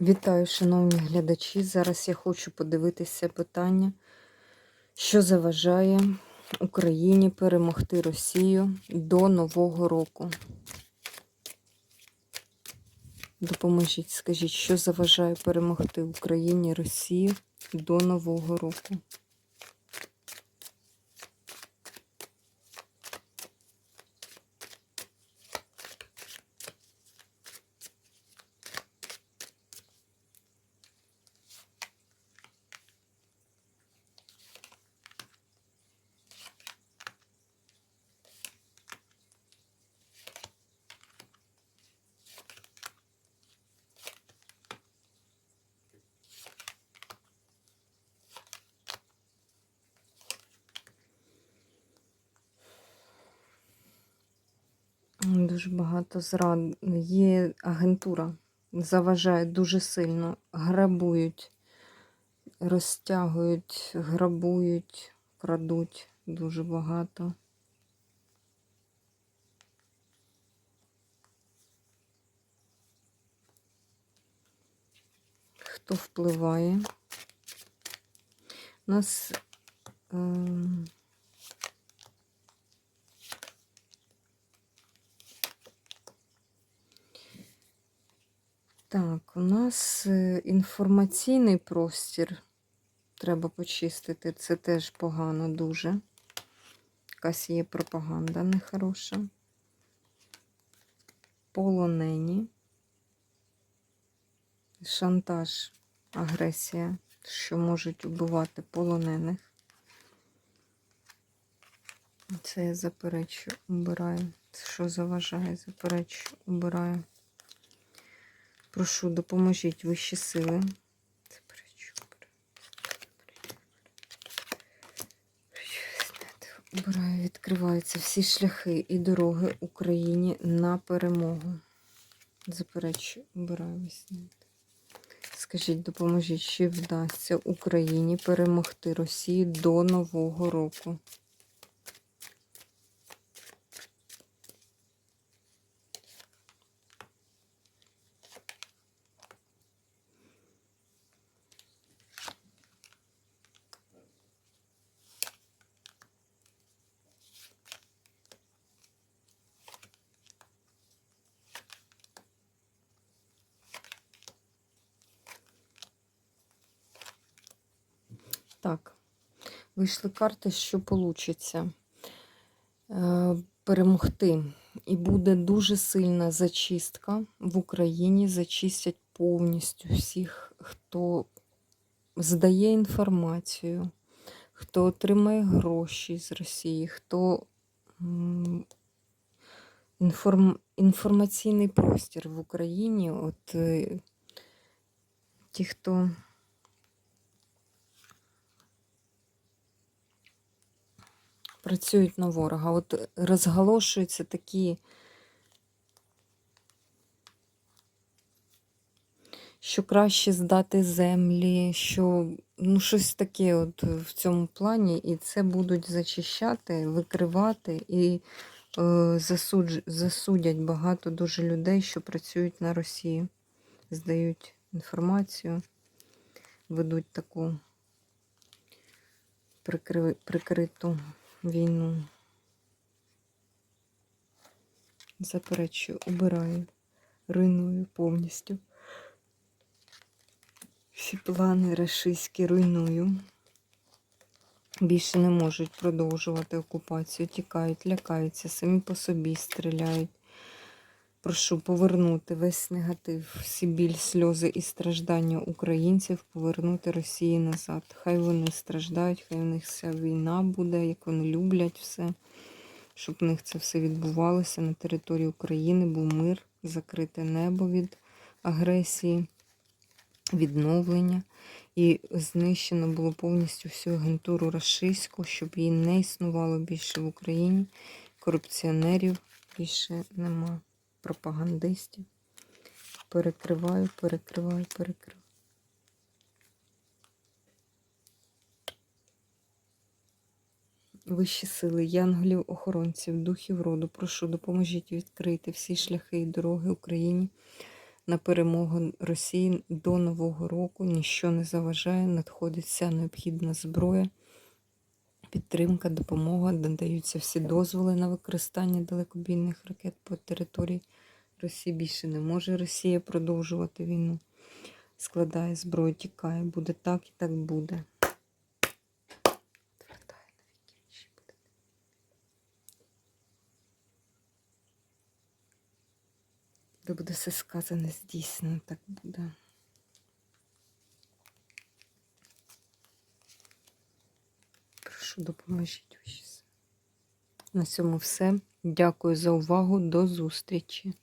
Вітаю, шановні глядачі. Зараз я хочу подивитися питання, що заважає Україні перемогти Росію до Нового року. Допоможіть, скажіть, що заважає перемогти Україні Росію до Нового року. Дуже багато зрад. Є агентура, заважає дуже сильно, грабують, розтягують, грабують, крадуть дуже багато. Хто впливає? У нас. ем, Так, у нас е, інформаційний простір треба почистити. Це теж погано дуже. Якась є пропаганда нехороша. Полонені. Шантаж, агресія, що можуть убивати полонених. Це я заперечу, убираю. Що заважає, заперечу, убираю. Прошу, допоможіть вищі сили. Убираю, відкриваються всі шляхи і дороги Україні на перемогу. Заперечу, убираю весняти. Скажіть, допоможіть, чи вдасться Україні перемогти Росію до Нового року? Так, вийшли карти, що вийде перемогти. І буде дуже сильна зачистка в Україні. Зачистять повністю всіх, хто здає інформацію, хто отримає гроші з Росії, хто інформ, інформаційний простір в Україні. От е, ті, хто. Працюють на ворога. От розголошуються такі, що краще здати землі, що ну, щось таке от в цьому плані, і це будуть зачищати, викривати і е, засудж, засудять багато дуже людей, що працюють на Росії, здають інформацію, ведуть таку прикри, прикриту війну. Заперечую, убираю, руйную повністю. Всі плани рашистські руйную. Більше не можуть продовжувати окупацію, тікають, лякаються, самі по собі стріляють. Прошу повернути весь негатив, всі біль, сльози і страждання українців, повернути Росії назад. Хай вони страждають, хай в них вся війна буде, як вони люблять все, щоб в них це все відбувалося на території України, був мир, закрите небо від агресії, відновлення. І знищено було повністю всю агентуру рашистську, щоб її не існувало більше в Україні. Корупціонерів більше нема пропагандистів. Перекриваю, перекриваю, перекриваю. Вищі сили, янголів, охоронців, духів роду, прошу, допоможіть відкрити всі шляхи і дороги Україні на перемогу Росії до Нового року. Ніщо не заважає, надходить вся необхідна зброя, підтримка, допомога, надаються всі дозволи на використання далекобійних ракет по території Росії. Більше не може Росія продовжувати війну. Складає зброю, тікає. Буде так і так буде. Де буде все сказане, здійснено, так буде. Прошу, допоможіть усі. На цьому все. Дякую за увагу. До зустрічі.